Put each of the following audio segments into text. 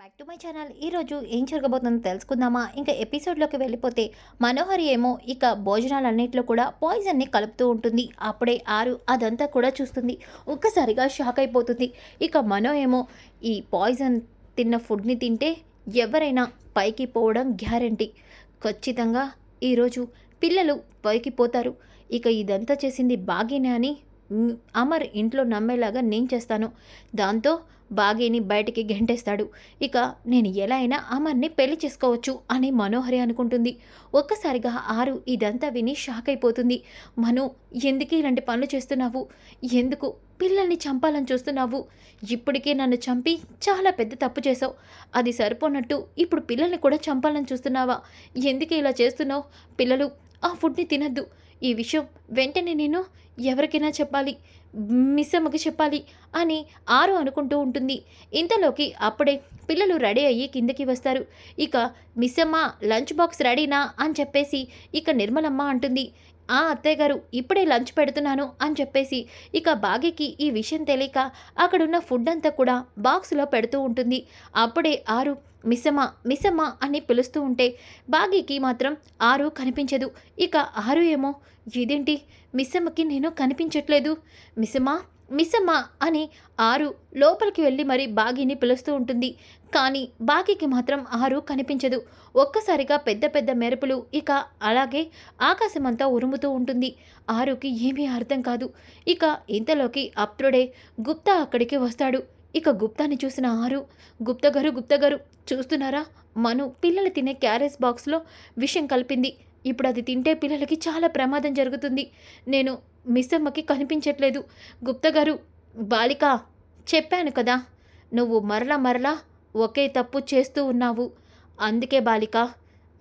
Back to my channel ఈరోజు ఏం జరగబోతుందో తెలుసుకుందామా? ఇంకా ఎపిసోడ్లోకి వెళ్ళిపోతే మనోహరి ఏమో ఇక భోజనాలన్నింటిలో కూడా పాయిజన్ని కలుపుతూ ఉంటుంది. అప్పుడే ఆరు అదంతా కూడా చూస్తుంది. ఒక్కసారిగా షాక్ అయిపోతుంది. ఇక మనో ఏమో ఈ పాయిజన్ తిన్న ఫుడ్ని తింటే ఎవరైనా పైకి పోవడం గ్యారంటీ ఖచ్చితంగా ఈరోజు పిల్లలు పైకి పోతారు. ఇక ఇదంతా చేసింది బాగీనే అని అమర్ ఇంట్లో నమ్మేలాగా నేను చేస్తాను. దాంతో బాగీని బయటికి గెంటేస్తాడు. ఇక నేను ఎలా అయినా అమర్ని పెళ్ళి చేసుకోవచ్చు అని మనోహరి అనుకుంటుంది. ఒక్కసారిగా ఆరు ఇదంతా విని షాక్ అయిపోతుంది. మను ఎందుకు ఇలాంటి పనులు చేస్తున్నావు? ఎందుకు పిల్లల్ని చంపాలని చూస్తున్నావు? ఇప్పటికే నన్ను చంపి చాలా పెద్ద తప్పు చేసావు అది సరిపోనట్టు ఇప్పుడు పిల్లల్ని కూడా చంపాలని చూస్తున్నావా? ఎందుకు ఇలా చేస్తున్నావు? పిల్లలు ఆ ఫుడ్ని తినద్దు. ఈ విషయం వెంటనే నేను ఎవరికైనా చెప్పాలి మిస్ అమ్మకి చెప్పాలి అని ఆరు అనుకుంటూ ఉంటుంది. ఇంతలోకి అప్పుడే పిల్లలు రెడీ అయ్యి కిందకి వస్తారు. ఇక మిస్ అమ్మ లంచ్ బాక్స్ రెడీనా? అని చెప్పేసి ఇక నిర్మలమ్మ అంటుంది. ఆ అత్తయ్య గారు ఇప్పుడే లంచ్ పెడుతున్నాను అని చెప్పేసి ఇక బాగీకి ఈ విషయం తెలియక అక్కడున్న ఫుడ్ అంతా కూడా బాక్స్లో పెడుతూ ఉంటుంది. అప్పుడే ఆరు మిస్సమ్మ మిస్సమ్మ అని పిలుస్తూ ఉంటే బాగీకి మాత్రం ఆరు కనిపించదు. ఇక ఆరు ఏమో ఇదేంటి? మిస్సమ్మకి నేను కనిపించట్లేదు. మిస్సమ్మ మిస్సమ్మ అని ఆరు లోపలికి వెళ్ళి మరి బాగీని పిలుస్తూ ఉంటుంది. కానీ బాగీకి మాత్రం ఆరు కనిపించదు. ఒక్కసారిగా పెద్ద పెద్ద మెరుపులు ఇక అలాగే ఆకాశమంతా ఉరుముతూ ఉంటుంది. ఆరుకి ఏమీ అర్థం కాదు. ఇక ఇంతలోకి అప్రుడే గుప్తా అక్కడికి వస్తాడు. ఇక గుప్తాని చూసిన ఆరు గుప్త గారు గుప్త గారు చూస్తున్నారా? మను పిల్లలు తినే క్యారేజ్ బాక్స్లో విషయం కలిపింది. ఇప్పుడు అది తింటే పిల్లలకి చాలా ప్రమాదం జరుగుతుంది. నేను మిస్ అమ్మకి కనిపించట్లేదు. గుప్తగారు బాలిక చెప్పాను కదా నువ్వు మరలా మరలా ఒకే తప్పు చేస్తూ ఉన్నావు. అందుకే బాలిక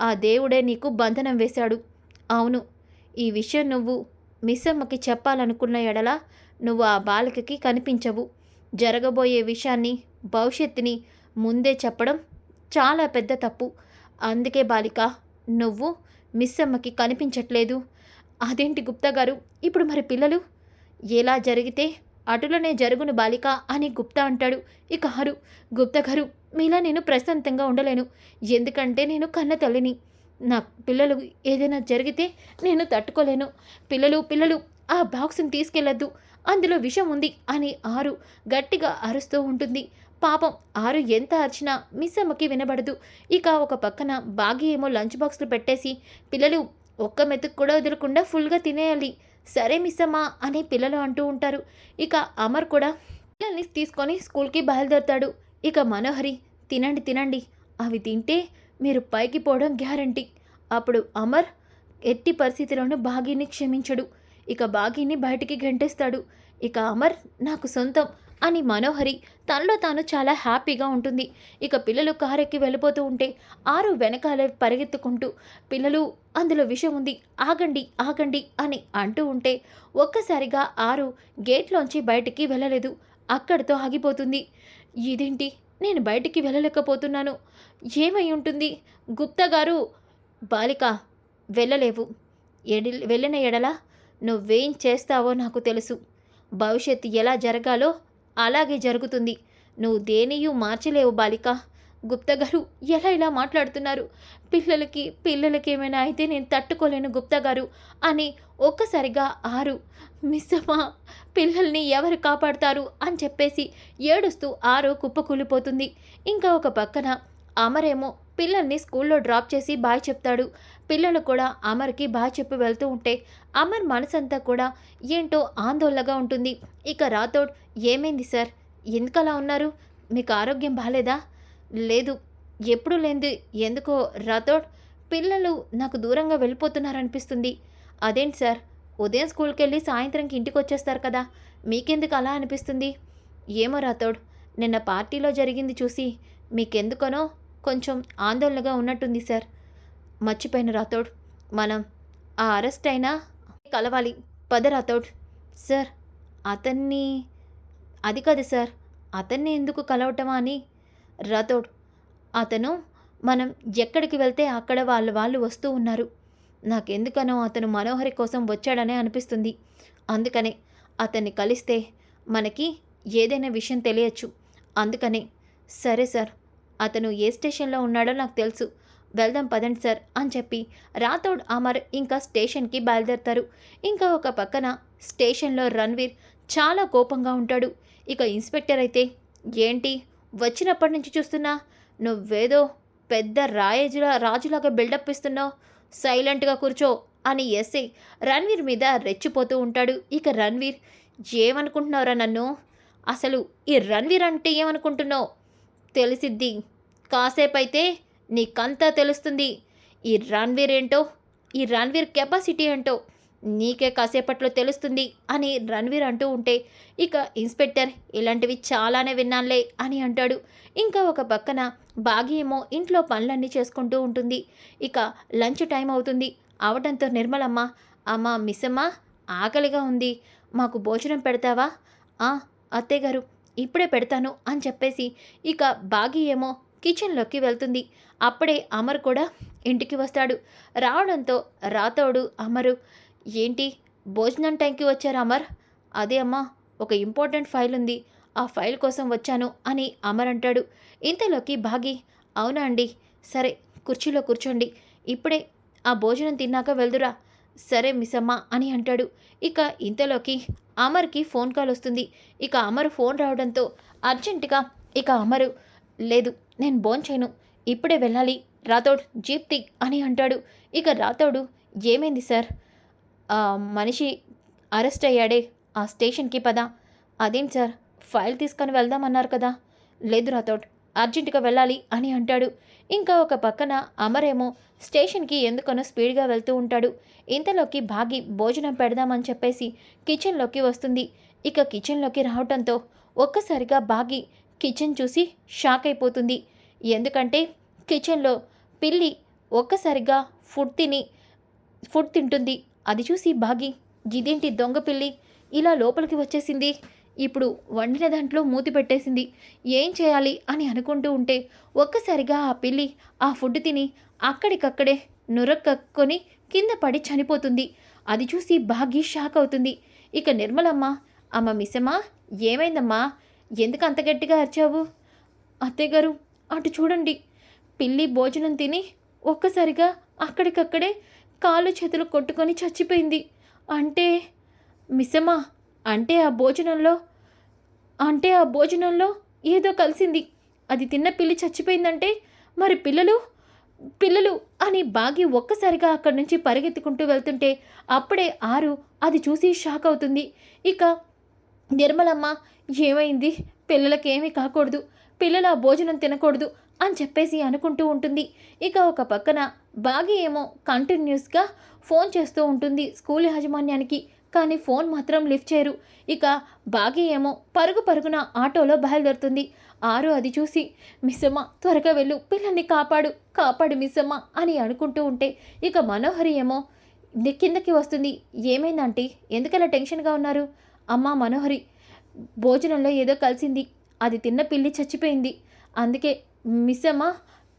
ఆ దేవుడే నీకు బంధనం వేశాడు. అవును ఈ విషయం నువ్వు మిస్ అమ్మకి చెప్పాలనుకున్న ఎడల నువ్వు ఆ బాలికకి కనిపించవు. జరగబోయే విషయాన్ని భవిష్యత్తుని ముందే చెప్పడం చాలా పెద్ద తప్పు. అందుకే బాలిక నువ్వు మిస్ అమ్మకి కనిపించట్లేదు. అదేంటి గుప్తా గారు ఇప్పుడు మరి పిల్లలు? ఎలా జరిగితే అటులోనే జరుగును బాలిక అని గుప్తా అంటాడు. ఇక హరు గుప్తా గారు మీలా నేను ప్రశాంతంగా ఉండలేను. ఎందుకంటే నేను కన్న తల్లిని. నా పిల్లలు ఏదైనా జరిగితే నేను తట్టుకోలేను. పిల్లలు పిల్లలు ఆ బాక్స్ని తీసుకెళ్ళొద్దు. అందులో విషం ఉంది అని ఆరు గట్టిగా అరుస్తూ ఉంటుంది. పాపం ఆరు ఎంత అరిచినా మిస్ అమ్మకి వినబడదు. ఇక ఒక పక్కన బాగి ఏమో లంచ్ బాక్స్లు పెట్టేసి పిల్లలు ఒక్క మెతుకు కూడా వదలకుండా ఫుల్గా తినేయాలి. సరే మిస్ అమ్మ అని పిల్లలు అంటూ ఉంటారు. ఇక అమర్ కూడా పిల్లల్ని తీసుకొని స్కూల్కి బయలుదేరుతాడు. ఇక మనోహరి తినండి తినండి. అవి తింటే మీరు పైకి పోవడం గ్యారంటీ. అప్పుడు అమర్ ఎట్టి పరిస్థితిలోనూ బాగీని క్షమించడు. ఇక బాగీని బయటికి గంటేస్తాడు. ఇక అమర్ నాకు సొంతం అని మనోహరి తనలో తాను చాలా హ్యాపీగా ఉంటుంది. ఇక పిల్లలు కారెక్కి వెళ్ళిపోతూ ఉంటే ఆరు వెనకాలే పరిగెత్తుకుంటూ పిల్లలు అందులో విషయం ఉంది ఆగండి ఆగండి అని అంటూ ఉంటే ఒక్కసారిగా ఆరు గేట్లోంచి బయటికి వెళ్ళలేదు. అక్కడితో ఆగిపోతుంది. ఇదేంటి? నేను బయటికి వెళ్ళలేకపోతున్నాను. ఏమై ఉంటుంది? గుప్తా గారు బాలిక వెళ్ళలేవు. ఎడి వెళ్ళిన ఎడల నువ్వేం చేస్తావో నాకు తెలుసు. భవిష్యత్తు ఎలా జరగాలో అలాగే జరుగుతుంది. నువ్వు దేనియూ మార్చలేవు బాలిక. గుప్తా గారు ఎలా ఇలా మాట్లాడుతున్నారు? పిల్లలకి పిల్లలకి ఏమైనా అయితే నేను తట్టుకోలేను గుప్తా గారు అని ఒక్కసారిగా ఆరు. మిస్సమ్మా పిల్లల్ని ఎవరు కాపాడుతారు అని చెప్పేసి ఏడుస్తూ ఆరు కుప్పకూలిపోతుంది. ఇంకా ఒక పక్కన అమరేమో పిల్లల్ని స్కూల్లో డ్రాప్ చేసి బాయ్ చెప్తాడు. పిల్లలు కూడా అమర్కి బాయ్ చెప్పి వెళ్తూ ఉంటే అమర్ మనసంతా కూడా ఏంటో ఆందోళనగా ఉంటుంది. ఇక రాథోడ్ ఏమైంది సార్? ఎందుకలా ఉన్నారు? మీకు ఆరోగ్యం బాగాలేదా లేదు. ఎప్పుడు లేనిది. ఎందుకో రాథోడ్ పిల్లలు నాకు దూరంగా వెళ్ళిపోతున్నారనిపిస్తుంది. అదేంటి సార్? ఉదయం స్కూల్కి వెళ్ళి సాయంత్రంకి ఇంటికి వచ్చేస్తారు కదా. మీకెందుకు అలా అనిపిస్తుంది? ఏమో రాతోడ్ నిన్న పార్టీలో జరిగింది చూసి మీకెందుకనో కొంచెం ఆందోళనగా ఉన్నట్టుంది సార్. మర్చిపోయిన రాథోడ్. మనం ఆ అరెస్ట్ అయినా కలవాలి. పద రాథోడ్. సార్ అతన్ని అది కాదు సార్. అతన్ని ఎందుకు కలవటమా అని? రాథోడ్ అతను మనం ఎక్కడికి వెళ్తే అక్కడ వాళ్ళ వాళ్ళు వస్తూ ఉన్నారు. నాకెందుకనో అతను మనోహరి కోసం వచ్చాడనే అనిపిస్తుంది. అందుకనే అతన్ని కలిస్తే మనకి ఏదైనా విషయం తెలియచ్చు. అందుకనే సరే సార్. అతను ఏ స్టేషన్లో ఉన్నాడో నాకు తెలుసు. వెళ్దాం పదండి సార్ అని చెప్పి రాథోడ్ అమర్ ఇంకా స్టేషన్కి బయలుదేరతారు. ఇంకా ఒక పక్కన స్టేషన్లో రణ్వీర్ చాలా కోపంగా ఉంటాడు. ఇక ఇన్స్పెక్టర్ అయితే ఏంటి? వచ్చినప్పటి నుంచి చూస్తున్నా? నువ్వేదో పెద్ద రాయజులా రాజులాగా బిల్డప్ ఇస్తున్నావు. సైలెంట్గా కూర్చో అని ఎస్ఐ రణ్వీర్ మీద రెచ్చిపోతూ ఉంటాడు. ఇక రణ్వీర్ ఏమనుకుంటున్నావురా నన్ను? అసలు ఈ రణ్వీర్ అంటే ఏమనుకుంటున్నావు? తెలిసిద్ది. కాసేపు అయితే నీకంతా తెలుస్తుంది. ఈ రణ్వీర్ ఏంటో? ఈ రణ్వీర్ కెపాసిటీ ఏంటో? నీకే కాసేపట్లో తెలుస్తుంది అని రణ్వీర్ అంటూ ఉంటే ఇక ఇన్స్పెక్టర్ ఇలాంటివి చాలానే విన్నానులే అని అంటాడు. ఇంకా ఒక పక్కన బాగి ఏమో ఇంట్లో పనులన్నీ చేసుకుంటూ ఉంటుంది. ఇక లంచ్ టైం అవుతుంది. అవడంతో నిర్మలమ్మ అమ్మ మిస్సమ్మ ఆకలిగా ఉంది. మాకు భోజనం పెడతావా? ఆ అత్తయ్య గారు ఇప్పుడే పెడతాను అని చెప్పేసి ఇక బాగి ఏమో కిచెన్లోకి వెళ్తుంది. అప్పుడే అమర్ కూడా ఇంటికి వస్తాడు. రావడంతో రాతోడు అమరు ఏంటి? భోజనం టైంకి వచ్చారు అమర్? అదే అమ్మా ఒక ఇంపార్టెంట్ ఫైల్ ఉంది. ఆ ఫైల్ కోసం వచ్చాను అని అమర్ అంటాడు. ఇంతలోకి బాగి అవునా అండి? సరే కుర్చీలో కూర్చోండి. ఇప్పుడే ఆ భోజనం తిన్నాక వెళ్దురా. సరే మిస్సమ్మ అని అంటాడు. ఇక ఇంతలోకి అమర్కి ఫోన్ కాల్ వస్తుంది. ఇక అమర్ ఫోన్ రావడంతో అర్జెంటుగా ఇక అమరు లేదు నేను భోంచేయను ఇప్పుడే వెళ్ళాలి. రాథోడ్ జీప్తి అని అంటాడు. ఇక రాథోడు ఏమైంది సార్? మనిషి అరెస్ట్ అయ్యాడే. ఆ స్టేషన్కి పద. అదేం సార్? ఫైల్ తీసుకొని వెళ్దామన్నారు కదా. లేదు రాథోడ్ అర్జెంటుగా వెళ్ళాలి అని అంటాడు. ఇంకా ఒక పక్కన అమరేమో స్టేషన్కి ఎందుకనో స్పీడ్గా వెళ్తూ ఉంటాడు. ఇంతలోకి భాగి భోజనం పెడదామని చెప్పేసి కిచెన్లోకి వస్తుంది. ఇక కిచెన్లోకి రావడంతో ఒక్కసారిగా బాగి కిచెన్ చూసి షాక్ అయిపోతుంది. ఎందుకంటే కిచెన్లో పిల్లి ఒక్కసారిగా ఫుడ్ తిని ఫుడ్ తింటుంది. అది చూసి బాగి ఇదేంటి దొంగ పిల్లి? ఇలా లోపలికి వచ్చేసింది. ఇప్పుడు వండిన దాంట్లో మూతి పెట్టేసింది. ఏం చేయాలి అని అనుకుంటూ ఉంటే ఒక్కసారిగా ఆ పిల్లి ఆ ఫుడ్ తిని అక్కడికక్కడే నురక్కకొని కింద పడి చనిపోతుంది. అది చూసి భాగ్య షాక్ అవుతుంది. ఇక నిర్మలమ్మ అమ్మ మిసమ్మా ఏమైందమ్మా? ఎందుకు అంత గట్టిగా అరిచావు? అత్తయ్య గారు అటు చూడండి. పిల్లి భోజనం తిని ఒక్కసారిగా అక్కడికక్కడే కాళ్ళు చేతులు కొట్టుకొని చచ్చిపోయింది. అంటే మిసమ్మా అంటే ఆ భోజనంలో అంటే ఆ భోజనంలో ఏదో కలిసింది. అది తిన్న పిల్లి చచ్చిపోయిందంటే మరి పిల్లలు పిల్లలు అని బాగి ఒక్కసారిగా అక్కడి నుంచి పరిగెత్తుకుంటూ వెళ్తుంటే అప్పుడే ఆరు అది చూసి షాక్ అవుతుంది. ఇక నిర్మలమ్మ ఏమైంది? పిల్లలకేమీ కాకూడదు. పిల్లలు ఆ భోజనం తినకూడదు అని చెప్పేసి అనుకుంటూ ఉంటుంది. ఇక ఒక పక్కన బాగి ఏమో కంటిన్యూస్గా ఫోన్ చేస్తూ ఉంటుంది స్కూల్ యాజమాన్యానికి. కానీ ఫోన్ మాత్రం లిఫ్ట్ చేయరు. ఇక బాగి ఏమో పరుగు పరుగున ఆటోలో బయలుదేరుతుంది. ఆరు అది చూసి మిస్సమ్మ త్వరగా వెళ్ళు పిల్లల్ని కాపాడు కాపాడు మిస్సమ్మ అని అనుకుంటూ ఉంటే ఇక మనోహరి ఏమో కిందకి వస్తుంది. ఏమైందంటే ఎందుకలా టెన్షన్గా ఉన్నారు? అమ్మా మనోహరి భోజనంలో ఏదో కలిసింది. అది తిన్న పిల్లి చచ్చిపోయింది. అందుకే మిస్ అమ్మ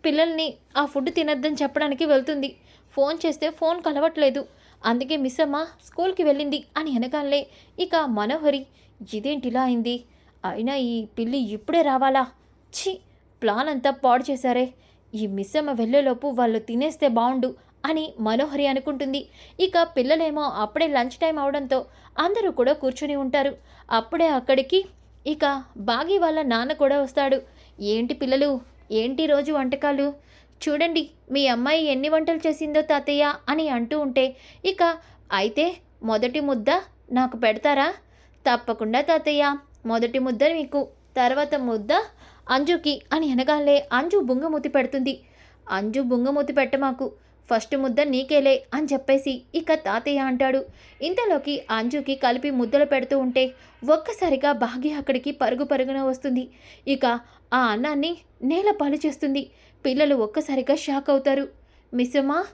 పిల్లల్ని ఆ ఫుడ్ తినద్దని చెప్పడానికి వెళ్తుంది. ఫోన్ చేస్తే ఫోన్ కలవట్లేదు. అందుకే మిస్ అమ్మ స్కూల్కి వెళ్ళింది అని అనగానే ఇక మనోహరి ఇదేంటిలా అయింది? అయినా ఈ పిల్లి ఇప్పుడే రావాలా? ఛీ ప్లాన్ అంతా పాడు చేశారే. ఈ మిస్ అమ్మ వెళ్ళేలోపు వాళ్ళు తినేస్తే బాగుండు అని మనోహరి అనుకుంటుంది. ఇక పిల్లలేమో అప్పుడే లంచ్ టైం అవడంతో అందరూ కూడా కూర్చుని ఉంటారు. అప్పుడే అక్కడికి ఇక బాగి వాళ్ళ నాన్న కూడా వస్తాడు. ఏంటి పిల్లలు? ఏంటి రోజు వంటకాలు? చూడండి మీ అమ్మాయి ఎన్ని వంటలు చేసిందో తాతయ్య అని అంటూ ఉంటే ఇక అయితే మొదటి ముద్ద నాకు పెడతారా? తప్పకుండా తాతయ్య మొదటి ముద్ద మీకు తర్వాత ముద్ద అంజుకి అని అనగానే అంజు బుంగమూతి పెడుతుంది. అంజు బుంగమూతి పెట్ట మాకు ఫస్ట్ ముద్ద నీకేలే అని చెప్పేసి ఇక తాతయ్య అంటాడు. ఇంతలోకి అంజుకి కలిపి ముద్దలు పెడుతూ ఉంటే ఒక్కసారిగా భాగ్య అక్కడికి పరుగు పరుగున వస్తుంది. ఇక ఆ అన్నాన్ని నేల పాలు చేస్తుంది. పిల్లలు ఒక్కసారిగా షాక్ అవుతారు. మిస్సమ్మా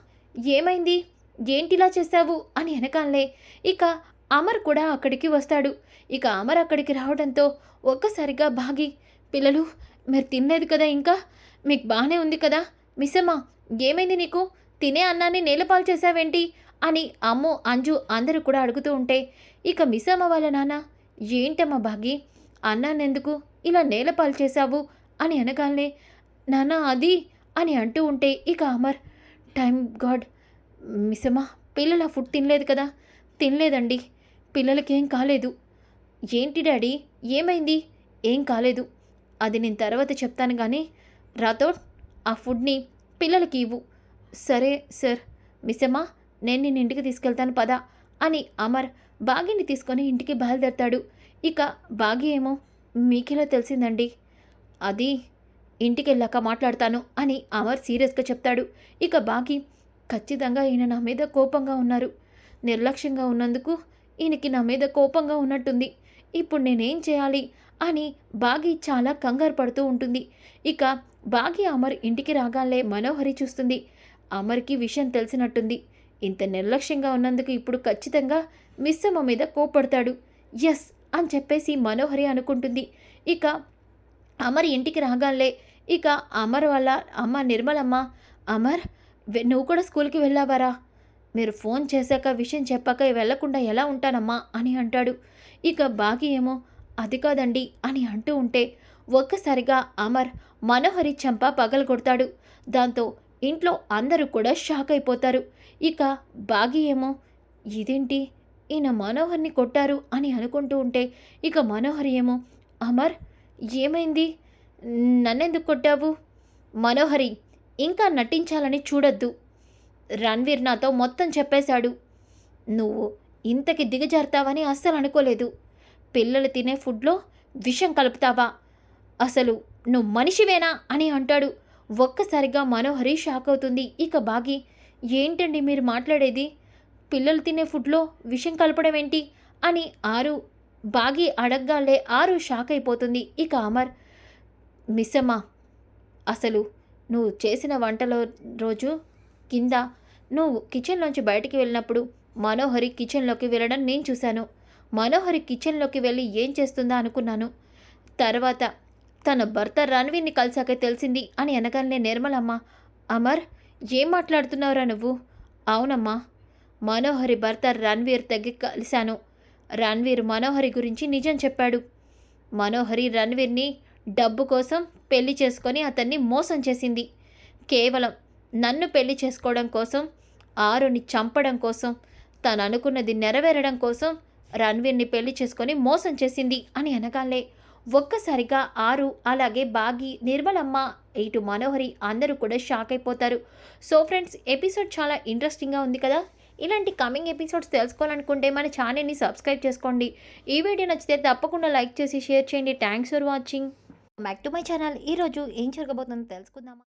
ఏమైంది? ఏంటిలా చేశావు? అని అనకాలే. ఇక అమర్ కూడా అక్కడికి వస్తాడు. ఇక అమర్ అక్కడికి రావడంతో ఒక్కసారిగా బాగి పిల్లలు మీరు తినలేదు కదా ఇంకా? మీకు బాగానే ఉంది కదా? మిస్సమ్మా ఏమైంది నీకు? తినే అన్నాన్ని నేలపాలు చేశావేంటి? అని అమ్ము అంజు అందరూ కూడా అడుగుతూ ఉంటే ఇక మిస్సమ్మ వాళ్ళ నాన్న ఏంటమ్మా బాగి? అన్నాన్నెందుకు? ఇలా నేలపాలు చేశావు? అని అనగానే నాన్న అది అని అంటూ ఉంటే ఇక అమర్ టైం గాడ్ మిసమ్మా పిల్లలు ఆ ఫుడ్ తినలేదు కదా తినలేదండి పిల్లలకేం కాలేదు. ఏంటి డాడీ ఏమైంది? ఏం కాలేదు అది నేను తర్వాత చెప్తాను కానీ రాథోడ్ ఆ ఫుడ్ని పిల్లలకి ఇవ్వు. సరే సార్ మిస్సమ్మా నేను నేను ఇంటికి తీసుకెళ్తాను పద అని అమర్ బాగిని తీసుకొని ఇంటికి బయలుదేరతాడు. ఇక బాగి ఏమో మీకెలా తెలిసిందండి? అది ఇంటికి వెళ్ళాక మాట్లాడతాను అని అమర్ సీరియస్గా చెప్తాడు. ఇక బాగి ఖచ్చితంగా ఈయన నా మీద కోపంగా ఉన్నారు. నిర్లక్ష్యంగా ఉన్నందుకు ఈయనకి నా మీద కోపంగా ఉన్నట్టుంది. ఇప్పుడు నేనేం చేయాలి అని బాగి చాలా కంగారు పడుతూ ఉంటుంది. ఇక బాగి అమర్ ఇంటికి రాగాలే మనోహరి చూస్తుంది. అమర్కి విషయం తెలిసినట్టుంది. ఇంత నిర్లక్ష్యంగా ఉన్నందుకు ఇప్పుడు ఖచ్చితంగా మిస్సమ్మ మీద కోపడతాడు ఎస్ అని చెప్పేసి మనోహరి అనుకుంటుంది. ఇక అమర్ ఇంటికి రాగాలే ఇక అమర్ వల్ల అమ్మ నిర్మలమ్మ అమర్ వె- నువ్వు కూడా స్కూల్కి వెళ్ళావారా? మీరు ఫోన్ చేశాక విషయం చెప్పాక వెళ్ళకుండా ఎలా ఉంటానమ్మా? అని అంటాడు. ఇక బాగి ఏమో అది కాదండి అని అంటూ ఉంటే ఒక్కసారిగా అమర్ మనోహరి చెంప పగలగొడతాడు. దాంతో ఇంట్లో అందరూ కూడా షాక్ అయిపోతారు. ఇక బాగి ఏమో ఇదేంటి? ఈయన మనోహర్ని కొట్టారు అని అనుకుంటూ ఉంటే ఇక మనోహరి ఏమో అమర్ ఏమైంది? నన్నెందుకు కొట్టావు? మనోహరి ఇంకా నటించాలని చూడొద్దు. రణ్వీర్ నాతో మొత్తం చెప్పేశాడు. నువ్వు ఇంతకి దిగజారుతావని అస్సలు అనుకోలేదు. పిల్లలు తినే ఫుడ్లో విషం కలుపుతావా? అసలు నువ్వు మనిషివేనా అని అంటాడు. ఒక్కసారిగా మనోహరి షాక్ అవుతుంది. ఇక బాగి ఏంటండి మీరు మాట్లాడేది? పిల్లలు తినే ఫుడ్లో విషం కలపడం ఏంటి అని ఆరు బాగి అడగ్గాలే ఆరు షాక్ అయిపోతుంది ఇక అమర్ మిస్సమ్మ అసలు నువ్వు చేసిన వంటలో రోజు కింద నువ్వు కిచెన్లోంచి బయటికి వెళ్ళినప్పుడు మనోహరి కిచెన్లోకి వెళ్ళడం నేను చూశాను. మనోహరి కిచెన్లోకి వెళ్ళి ఏం చేస్తుందా అనుకున్నాను. తర్వాత తన భర్త రణవీర్ని కలిసాకే తెలిసింది అని అనగానే నిర్మలమ్మ అమర్ ఏం మాట్లాడుతున్నావురా నువ్వు? అవునమ్మా మనోహరి భర్త రణ్వీర్ తగ్గి కలిశాను. రణ్వీర్ మనోహరి గురించి నిజం చెప్పాడు. మనోహరి రణ్వీర్ని డబ్బు కోసం పెళ్ళి చేసుకొని అతన్ని మోసం చేసింది. కేవలం నన్ను పెళ్ళి చేసుకోవడం కోసం ఆరుని చంపడం కోసం తను అనుకున్నది నెరవేరడం కోసం రణ్వీర్ని పెళ్ళి చేసుకొని మోసం చేసింది అని అనగానే ఒక్కసారిగా ఆరు అలాగే బాగి నిర్మలమ్మ ఇటు మనోహరి అందరూ కూడా షాక్ అయిపోతారు. సో ఫ్రెండ్స్ ఎపిసోడ్ చాలా ఇంట్రెస్టింగ్గా ఉంది కదా? ఇలాంటి కమింగ్ ఎపిసోడ్స్ తెలుసుకోవాలనుకుంటే మన ఛానల్ని సబ్స్క్రైబ్ చేసుకోండి. ఈ వీడియో నచ్చితే తప్పకుండా లైక్ చేసి షేర్ చేయండి. Thanks for watching back to my channel ఈరోజు ఏం జరగబోతుందో తెలుసుకుందామా?